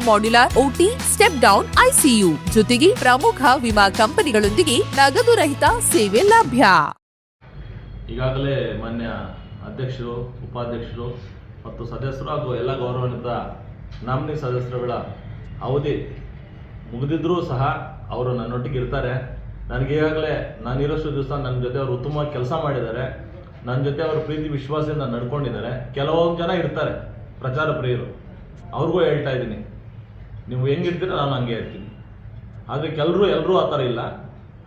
modular OT step down ICU ಜೊತೆಗೆ ಪ್ರಮುಖ ವಿಮಾ ಕಂಪನಿಗಳೊಂದಿಗೆ ನಗದು ರಹಿತ ಸೇವೆ ಲಭ್ಯ. ಈಗಾಗಲೇ ಮಾನ್ಯ ಅಧ್ಯಕ್ಷರು, ಉಪಾಧ್ಯಕ್ಷರು ಮತ್ತು ಸದಸ್ಯರು ಹಾಗೂ ಎಲ್ಲ ಗೌರವಾನ್ವಿತ ನಾಮಿನಿ ಸದಸ್ಯರುಗಳ ಅವಧಿ ಮುಗಿದಿದ್ರೂ ಸಹ ಅವರು ನನ್ನೊಟ್ಟಿಗೆ ಇರ್ತಾರೆ. ನನಗೆ ಈಗಾಗಲೇ ನಾನು ಇರೋಷ್ಟು ದಿವಸ ನನ್ನ ಜೊತೆ ಅವರು ಉತ್ತಮವಾಗಿ ಕೆಲಸ ಮಾಡಿದ್ದಾರೆ. ನನ್ನ ಜೊತೆ ಅವರು ಪ್ರೀತಿ, ವಿಶ್ವಾಸದಿಂದ ನಡ್ಕೊಂಡಿದ್ದಾರೆ. ಕೆಲವೊಂದು ಜನ ಇರ್ತಾರೆ, ಪ್ರಚಾರ ಪ್ರಿಯರು. ಅವ್ರಿಗೂ ಹೇಳ್ತಾ ಇದ್ದೀನಿ. ನೀವು ಹೆಂಗಿರ್ತೀರ ನಾನು ಹಂಗೆ ಇರ್ತೀನಿ. ಆದರೆ ಕೆಲರು ಎಲ್ಲರೂ ಆ ಥರ ಇಲ್ಲ.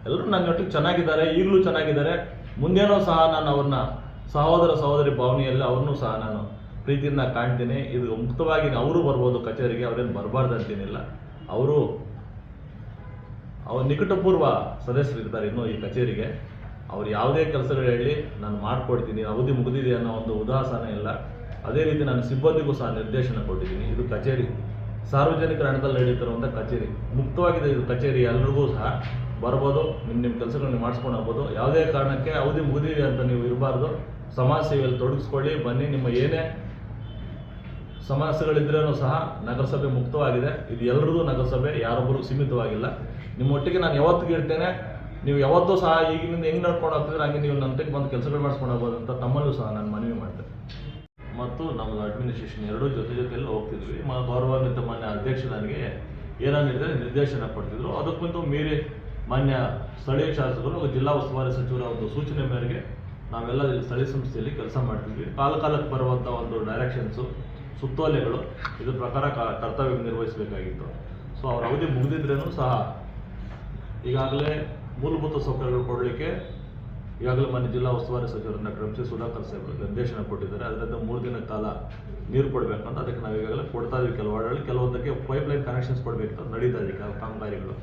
ಎಲ್ಲರೂ ನನ್ನ ಒಟ್ಟಿಗೆ ಚೆನ್ನಾಗಿದ್ದಾರೆ, ಈಗಲೂ ಚೆನ್ನಾಗಿದ್ದಾರೆ. ಮುಂದೇನೂ ಸಹ ನಾನು ಅವ್ರನ್ನ ಸಹೋದರ ಸಹೋದರಿ ಭಾವನೆಯಲ್ಲಿ ಅವ್ರನ್ನೂ ಸಹ ನಾನು ಪ್ರೀತಿಯಿಂದ ಕಾಣ್ತೀನಿ. ಇದು ಮುಕ್ತವಾಗಿ ಅವರು ಬರ್ಬೋದು ಕಚೇರಿಗೆ, ಅವ್ರೇನು ಬರಬಾರ್ದು ಅಂತೇನಿಲ್ಲ. ಅವರು ಅವ್ರ ನಿಕಟಪೂರ್ವ ಸದಸ್ಯರು ಇರ್ತಾರೆ ಇನ್ನೂ ಈ ಕಚೇರಿಗೆ. ಅವ್ರು ಯಾವುದೇ ಕೆಲಸಗಳು ಹೇಳಿ ನಾನು ಮಾಡಿಕೊಡ್ತೀನಿ, ಅವಧಿ ಮುಗಿದಿದೆ ಅನ್ನೋ ಒಂದು ಉದಾಸನ ಇಲ್ಲ. ಅದೇ ರೀತಿ ನಾನು ಸಿಬ್ಬಂದಿಗೂ ಸಹ ನಿರ್ದೇಶನ ಕೊಟ್ಟಿದ್ದೀನಿ. ಇದು ಕಚೇರಿ. ಸಾರ್ವಜನಿಕರ ಹಣದಲ್ಲಿ ನಡೀತಿರುವಂಥ ಕಚೇರಿ. ಮುಕ್ತವಾಗಿದೆ ಇದು ಕಚೇರಿ ಎಲ್ರಿಗೂ ಸಹ. ಬರ್ಬೋದು ನಿಮ್ಮ ನಿಮ್ಮ ಕೆಲಸಗಳನ್ನ ಮಾಡಿಸ್ಕೊಂಡು ಹೋಗ್ಬೋದು. ಯಾವುದೇ ಕಾರಣಕ್ಕೆ ಅವಧಿ ಮುಗಿದಿದೆ ಅಂತ ನೀವು ಇರಬಾರ್ದು. ಸಮಾಜ ಸೇವೆಯಲ್ಲಿ ತೊಡಗಿಸ್ಕೊಳ್ಳಿ. ಬನ್ನಿ, ನಿಮ್ಮ ಏನೇ ಸಮಸ್ಯೆಗಳಿದ್ರೂ ಸಹ ನಗರಸಭೆ ಮುಕ್ತವಾಗಿದೆ. ಇದು ಎಲ್ಲರಿಗೂ ನಗರಸಭೆ ಯಾರೊಬ್ಬರಿಗೂ ಸೀಮಿತವಾಗಿಲ್ಲ. ನಿಮ್ಮ ಒಟ್ಟಿಗೆ ನಾನು ಯಾವತ್ತಿಗೆ ಇರ್ತೇನೆ. ನೀವು ಯಾವತ್ತೂ ಸಹ ಈಗಿನಿಂದ ಹೆಂಗೆ ನಡ್ಕೊಂಡು ಹೋಗ್ತಿದ್ರೆ ಹಂಗೆ ನೀವು ನನ್ನ ಬಂದು ಕೆಲಸಗಳು ಮಾಡಿಸ್ಕೊಂಡು ಹೋಗ್ಬೋದು ಅಂತ ತಮ್ಮಲ್ಲೂ ಸಹ ನಾನು ಮನವಿ ಮತ್ತು ನಮ್ಮದು ಅಡ್ಮಿನಿಸ್ಟ್ರೇಷನ್ ಎರಡೂ ಜೊತೆ ಜೊತೆಯಲ್ಲಿ ಹೋಗ್ತಿದ್ವಿ. ಮ ಗೌರವಾನ್ವಿತ ಮಾನ್ಯ ಅಧ್ಯಕ್ಷ ನನಗೆ ಏನಾಗಿದ್ರೆ ನಿರ್ದೇಶನ ಪಡ್ತಿದ್ರು. ಅದಕ್ಕಿಂತ ಮೀರಿ ಮಾನ್ಯ ಸ್ಥಳೀಯ ಶಾಸಕರು ಜಿಲ್ಲಾ ಉಸ್ತುವಾರಿ ಸಚಿವರ ಒಂದು ಸೂಚನೆ ಮೇರೆಗೆ ನಾವೆಲ್ಲ ಇಲ್ಲಿ ಸ್ಥಳೀಯ ಸಂಸ್ಥೆಯಲ್ಲಿ ಕೆಲಸ ಮಾಡ್ತಿದ್ವಿ. ಕಾಲ ಕಾಲಕ್ಕೆ ಬರುವಂಥ ಒಂದು ಡೈರೆಕ್ಷನ್ಸು ಸುತ್ತೋಲೆಗಳು ಇದ್ರ ಪ್ರಕಾರ ಕರ್ತವ್ಯ ನಿರ್ವಹಿಸಬೇಕಾಗಿತ್ತು. ಸೊ ಅವ್ರ ಅವಧಿ ಮುಗಿದಿದ್ರೇನು ಸಹ ಈಗಾಗಲೇ ಮೂಲಭೂತ ಸೌಕರ್ಯಗಳು ಕೊಡಲಿಕ್ಕೆ ಈಗಾಗಲೇ ಮಾನ್ಯ ಜಿಲ್ಲಾ ಉಸ್ತುವಾರಿ ಸಚಿವರು ಡಾಕ್ಟರ್ ಎಂ ಸಿ ಸುಧಾಕರ್ ಸಾಹೇಬರು ನಿರ್ದೇಶನ ಕೊಟ್ಟಿದ್ದಾರೆ. ಅದರಿಂದ ಮೂರು ದಿನ ಕಾಲ ನೀರು ಕೊಡಬೇಕು ಅಂತ ಅದಕ್ಕೆ ನಾವು ಈಗಾಗಲೇ ಕೊಡ್ತಾ ಇದ್ದೀವಿ. ಕೆಲವು ವಾರ್ಡ್ಗಳಲ್ಲಿ ಕೆಲವೊಂದಕ್ಕೆ ಪೈಪ್ ಲೈನ್ ಕನೆಕ್ಷನ್ಸ್ ಕೊಡಬೇಕು ನಡೀತಾ ಇದೆ ಕೆಲವು ಕಾಮಗಾರಿಗಳು.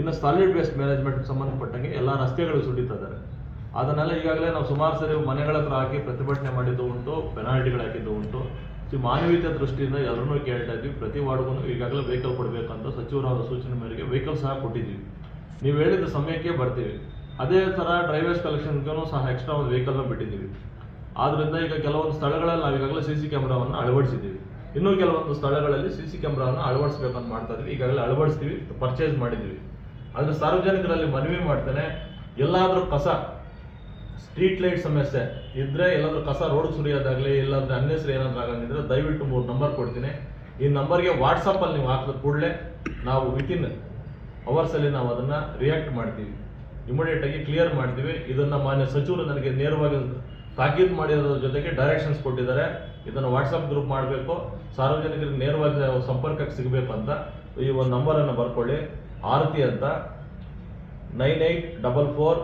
ಇನ್ನು ಸಾಲಿಡ್ ವೇಸ್ಟ್ ಮ್ಯಾನೇಜ್ಮೆಂಟ್ ಸಂಬಂಧಪಟ್ಟಂಗೆ ಎಲ್ಲ ರಸ್ತೆಗಳು ಸುಡಿತಾ ಇದ್ದಾರೆ ಅದನ್ನೆಲ್ಲ ಈಗಾಗಲೇ ನಾವು ಸುಮಾರು ಸರಿ ಮನೆಗಳ ಹತ್ರ ಹಾಕಿ ಪ್ರತಿಭಟನೆ ಮಾಡಿದ್ದು ಉಂಟು ಪೆನಾಲ್ಟಿಗಳು ಹಾಕಿದ್ದು ಉಂಟು. ಸೊ ಮಾನವೀಯತೆ ದೃಷ್ಟಿಯಿಂದ ಎಲ್ಲರನ್ನೂ ಕೇಳ್ತಾ ಇದ್ವಿ. ಪ್ರತಿ ವಾರ್ಡ್ಗೂ ಈಗಾಗಲೇ ವೆಹಿಕಲ್ ಕೊಡಬೇಕಂತ ಸಚಿವರಾದ ಸೂಚನೆ ಮೇರೆಗೆ ವೆಹಿಕಲ್ ಸಹ ಕೊಟ್ಟಿದ್ದೀವಿ. ನೀವು ಹೇಳಿದ ಸಮಯಕ್ಕೆ ಬರ್ತೀವಿ. ಅದೇ ಥರ ಡ್ರೈವರ್ಸ್ ಕಲೆಕ್ಷನ್ಗೂ ಸಹ ಎಕ್ಸ್ಟ್ರಾ ಒಂದು ವೆಹಿಕಲ್ನ ಬಿಟ್ಟಿದ್ದೀವಿ. ಆದ್ದರಿಂದ ಈಗ ಕೆಲವೊಂದು ಸ್ಥಳಗಳಲ್ಲಿ ನಾವು ಈಗಾಗಲೇ ಸಿ ಸಿ ಕ್ಯಾಮ್ರಾವನ್ನು ಅಳವಡಿಸಿದ್ದೀವಿ. ಇನ್ನೂ ಕೆಲವೊಂದು ಸ್ಥಳಗಳಲ್ಲಿ ಸಿ ಸಿ ಕ್ಯಾಮ್ರಾವನ್ನು ಅಳವಡಿಸ್ಬೇಕಂತ ಮಾಡ್ತಾ ಇದ್ವಿ. ಈಗಾಗಲೇ ಅಳವಡಿಸ್ತೀವಿ ಪರ್ಚೇಸ್ ಮಾಡಿದ್ದೀವಿ. ಆದರೆ ಸಾರ್ವಜನಿಕರಲ್ಲಿ ಮನವಿ ಮಾಡ್ತೇನೆ, ಎಲ್ಲಾದರೂ ಕಸ ಸ್ಟ್ರೀಟ್ ಲೈಟ್ ಸಮಸ್ಯೆ ಇದ್ರೆ ಎಲ್ಲಾದರೂ ಕಸ ರೋಡ್ ಸುರಿಯೋದಾಗಲಿ ಇಲ್ಲಾಂದ್ರೆ ಅನ್ನೆಸರಿ ಏನಾದರೂ ಆಗಂಗಿದ್ರೆ ದಯವಿಟ್ಟು ಮೂರು ನಂಬರ್ ಕೊಡ್ತೀನಿ. ಈ ನಂಬರ್ಗೆ ವಾಟ್ಸಪ್ಪಲ್ಲಿ ನೀವು ಹಾಕಿದ ಕೂಡಲೇ ನಾವು ವಿತಿನ್ ಅವರ್ಸಲ್ಲಿ ನಾವು ಅದನ್ನ ರಿಯಾಕ್ಟ್ ಮಾಡ್ತೀವಿ. ಇಮಿಡಿಯೇಟ್ ಆಗಿ ಕ್ಲಿಯರ್ ಮಾಡ್ತೀವಿ ಇದನ್ನ ಮಾನ್ಯ ಸಚಿವರು ನನಗೆ ನೇರವಾಗಿ ತಾಕೀತು ಮಾಡಿರೋದ್ರ ಜೊತೆಗೆ ಡೈರೆಕ್ಷನ್ಸ್ ಕೊಟ್ಟಿದ್ದಾರೆ. ಇದನ್ನು ವಾಟ್ಸಪ್ ಗ್ರೂಪ್ ಮಾಡಬೇಕು. ಸಾರ್ವಜನಿಕರಿಗೆ ನೇರವಾಗಿ ಸಂಪರ್ಕಕ್ಕೆ ಸಿಗಬೇಕು ಅಂತ ಈ ಒಂದು ನಂಬರನ್ನು ಬರ್ಕೊಳ್ಳಿ. ಆರತಿ ಅಂತ. Nine eight double four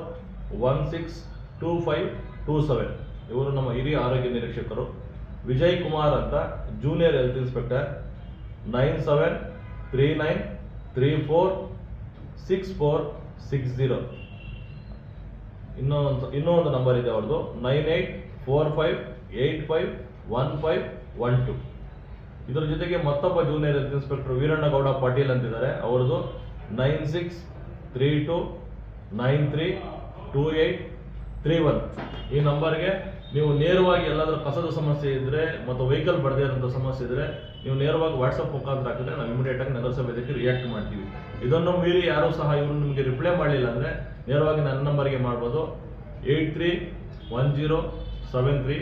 one six two five two seven. ಇವರು ನಮ್ಮ ಹಿರಿಯ ಆರೋಗ್ಯ ನಿರೀಕ್ಷಕರು. ವಿಜಯ್ ಕುಮಾರ್ ಅಂತ junior health inspector nine seven three nine three four six four six zero. ಇನ್ನೊಂದು ಇನ್ನೂ ಒಂದು ನಂಬರ್ ಇದೆ ಅವ್ರದ್ದು nine eight four five eight five one five one two. ಇದರ ಜೊತೆಗೆ ಮತ್ತೊಬ್ಬ junior health inspector Veerannagowda Patil ಅಂತಿದ್ದಾರೆ. ಅವ್ರದ್ದು nine six three two nine three two eight three one. ಈ ನಂಬರ್ಗೆ ನೀವು ನೇರವಾಗಿ ಎಲ್ಲಾದರೂ ಕಸದ ಸಮಸ್ಯೆ ಇದ್ರೆ ಮತ್ತು ವೆಹಿಕಲ್ ಬಡದೇ ಇರೋಂಥ ಸಮಸ್ಯೆ ಇದ್ರೆ ನೀವು ನೇರವಾಗಿ ವಾಟ್ಸಪ್ ಮುಖಾಂತರ ಹಾಕಿದ್ರೆ ನಾವು ಇಮಿಡಿಯೇಟ್ ಆಗಿ ನಗರಸಭೆ ಇದಕ್ಕೆ ರಿಯಾಕ್ಟ್ ಮಾಡ್ತೀವಿ. ಇದನ್ನು ಮೀರಿ ಯಾರೂ ಸಹ ಇವರು ನಿಮಗೆ ರಿಪ್ಲೈ ಮಾಡಲಿಲ್ಲ ಅಂದ್ರೆ ನೇರವಾಗಿ ನನ್ನ ನಂಬರ್ಗೆ ಮಾಡ್ಬೋದು. Eight three one zero seven three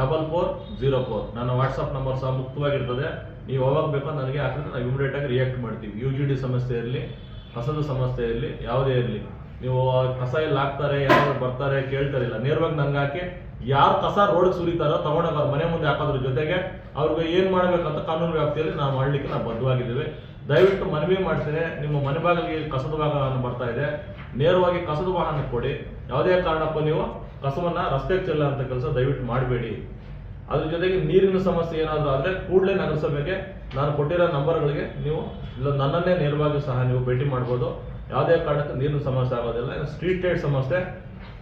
double four zero four ನನ್ನ ವಾಟ್ಸಪ್ ನಂಬರ್ ಸಹ ಮುಕ್ತವಾಗಿರ್ತದೆ. ನೀವು ಯಾವಾಗ ಬೇಕೋ ನನಗೆ ಹಾಕಿದ್ರೆ ನಾವು ಇಮಿಡಿಯೇಟ್ ಆಗಿ ರಿಯಾಕ್ಟ್ ಮಾಡ್ತೀವಿ. ಯು ಜಿ ಡಿ ಸಮಸ್ಯೆ ಇರಲಿ, ಕಸದ ಸಮಸ್ಯೆ ಇರಲಿ, ಯಾವುದೇ ಇರಲಿ. ನೀವು ಕಸ ಎಲ್ಲ ಹಾಕ್ತಾರೆ ಯಾರು ಬರ್ತಾರೆ ಕೇಳ್ತಾರಿಲ್ಲ ನೇರವಾಗಿ ನಂಗೆ ಹಾಕಿ, ಯಾರು ಕಸ ರೋಡ್ ಸುರಿತಾರೋ ತಗೊಂಡೋಗ ಮನೆ ಮುಂದೆ ಹಾಕೋದ್ರ ಜೊತೆಗೆ ಅವ್ರಿಗೆ ಏನ್ ಮಾಡಬೇಕಂತ ಕಾನೂನು ವ್ಯಾಪ್ತಿಯಲ್ಲಿ ನಾವು ಮಾಡ್ಲಿಕ್ಕೆ ನಾವು ಬದ್ಧವಾಗಿದ್ದೀವಿ. ದಯವಿಟ್ಟು ಮನವಿ ಮಾಡ್ತೇನೆ ನಿಮ್ಮ ಮನೆ ಬಾಗಿಲಿಗೆ ಕಸದ ವಾಹನ ಬರ್ತಾ ಇದೆ. ನೇರವಾಗಿ ಕಸದ ವಾಹನ ಕೊಡಿ. ಯಾವುದೇ ಕಾರಣಕ್ಕೂ ನೀವು ಕಸವನ್ನ ರಸ್ತೆಗೆ ಚೆಲ್ಲ ಅಂತ ಕೆಲಸ ದಯವಿಟ್ಟು ಮಾಡಬೇಡಿ. ಅದ್ರ ಜೊತೆಗೆ ನೀರಿನ ಸಮಸ್ಯೆ ಏನಾದರೂ ಆದರೆ ಕೂಡಲೇ ನಗರಸಭೆಗೆ ನಾನು ಕೊಟ್ಟಿರೋ ನಂಬರ್ಗಳಿಗೆ ನೀವು ಇಲ್ಲ ನನ್ನನ್ನೇ ನೇರವಾಗಿ ಸಹ ನೀವು ಭೇಟಿ ಮಾಡ್ಬೋದು. ಯಾವುದೇ ಕಾರಣಕ್ಕೆ ನೀರಿನ ಸಮಸ್ಯೆ ಆಗೋದಿಲ್ಲ. ಸ್ಟ್ರೀಟ್ ಲೈಟ್ ಸಮಸ್ಯೆ,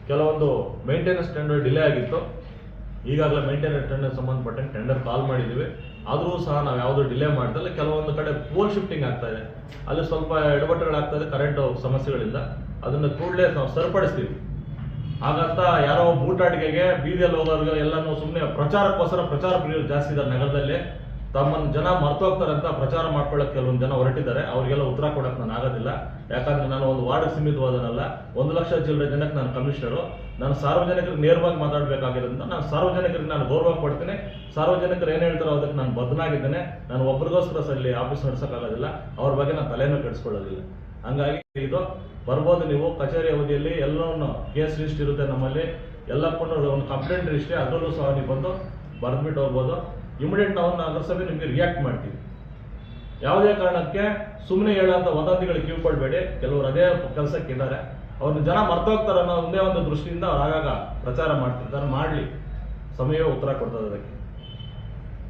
ಕೆಲವೊಂದು ಮೇಂಟೆನೆನ್ಸ್ ಟೆಂಡರ್ ಡಿಲೇ ಆಗಿತ್ತು. ಈಗಾಗಲೇ ಮೇಂಟೆನೆನ್ಸ್ ಟೆಂಡರ್ ಸಂಬಂಧಪಟ್ಟಂಗೆ ಟೆಂಡರ್ ಕಾಲ್ ಮಾಡಿದ್ದೀವಿ. ಆದರೂ ಸಹ ನಾವು ಯಾವುದೂ ಡಿಲೇ ಮಾಡ್ದಲ್ಲ ಕೆಲವೊಂದು ಕಡೆ ಪೋಲ್ ಶಿಫ್ಟಿಂಗ್ ಆಗ್ತಾ ಇದೆ. ಅಲ್ಲಿ ಸ್ವಲ್ಪ ಎಡವಟ್ಟುಗಳಾಗ್ತಾ ಇದೆ. ಕರೆಂಟ್ ಸಮಸ್ಯೆಗಳಿಂದ ಅದನ್ನು ಕೂಡಲೇ ನಾವು ಸರಿಪಡಿಸ್ತೀವಿ. ಹಾಗಂತ ಯಾರೋ ಬೂಟಾಟಿಕೆಗೆ ಬೀದಿಯಲ್ಲಿ ಹೋಗೋರ್ಗೆ ಎಲ್ಲಾನು ಸುಮ್ಮನೆ ಪ್ರಚಾರಕ್ಕೋಸ್ಕರ ಪ್ರಚಾರ ಜಾಸ್ತಿ ಇದ್ದಾರೆ ನಗರದಲ್ಲಿ. ತಮ್ಮನ್ನು ಜನ ಮರ್ತೋಗ್ತಾರೆ ಅಂತ ಪ್ರಚಾರ ಮಾಡ್ಕೊಳ್ಳೋಕೆ ಕೆಲವೊಂದು ಜನ ಹೊರಟಿದ್ದಾರೆ. ಅವರಿಗೆಲ್ಲ ಉತ್ತರ ಕೊಡಕ್ಕೆ ನಾನು ಆಗೋದಿಲ್ಲ. ಯಾಕಂದ್ರೆ ನಾನು ಒಂದು ವಾರ್ಡ್ ಸೀಮಿತವಾದನಲ್ಲ. ಒಂದು ಲಕ್ಷ ಚಿಲ್ಲರೆ ಜನಕ್ಕೆ ನಾನು ಕಮಿಷನರು. ನಾನು ಸಾರ್ವಜನಿಕರಿಗೆ ನೇರವಾಗಿ ಮಾತಾಡಬೇಕಾಗಿರೋದ್ರಿಂದ ನಾನು ಸಾರ್ವಜನಿಕರಿಗೆ ನಾನು ಗೌರವ ಕೊಡ್ತೀನಿ. ಸಾರ್ವಜನಿಕರು ಏನು ಹೇಳ್ತಾರೋ ಅದಕ್ಕೆ ನಾನು ಬದ್ಧನಾಗಿದ್ದೇನೆ. ನಾನು ಒಬ್ರಿಗೋಸ್ಕರ ಸಲ್ಲಿ ಆಫೀಸ್ ನಡೆಸೋಕ್ಕಾಗೋದಿಲ್ಲ. ಅವ್ರ ಬಗ್ಗೆ ನಾನು ತಲೆನೂ ಕೆಡಿಸ್ಕೊಳ್ಳೋದಿಲ್ಲ. ಹಂಗಾಗಿ ಇದು ಬರ್ಬೋದು ನೀವು. ಕಚೇರಿ ಅವಧಿಯಲ್ಲಿ ಎಲ್ಲವನ್ನು ಕೇಸ್ ಲಿಸ್ಟ್ ಇರುತ್ತೆ ನಮ್ಮಲ್ಲಿ. ಎಲ್ಲಕ್ಕೂ ಒಂದು ಕಂಪ್ಲೇಂಟ್ ಲಿಸ್ಟ್ ಅದರಲ್ಲೂ ಸಹ ನೀವು ಬಂದು ಬರೆದ್ಬಿಟ್ಟು ಹೋಗ್ಬೋದು. ಇಮಿಡಿಯೇಟ್ ನಾವು ನಗರಸಭೆ ನಿಮಗೆ ರಿಯಾಕ್ಟ್ ಮಾಡ್ತೀವಿ. ಯಾವುದೇ ಕಾರಣಕ್ಕೆ ಸುಮ್ಮನೆ ಹೇಳೋಂಥ ವದಂತಿಗಳು ಕಿವಿಕೊಳ್ಬೇಡಿ ಕೆಲವರು ಅದೇ ಕೆಲಸಕ್ಕೆ ಇದ್ದಾರೆ. ಅವ್ರನ್ನ ಜನ ಮರ್ತೋಗ್ತಾರೆ ಅನ್ನೋ ಒಂದೇ ಒಂದು ದೃಷ್ಟಿಯಿಂದ ಅವ್ರು ಆಗಾಗ ಪ್ರಚಾರ ಮಾಡ್ತಿರ್ತಾರೆ. ಮಾಡಲಿ. ಸಮಯ ಉತ್ತರ ಕೊಡ್ತದೆ ಅದಕ್ಕೆ.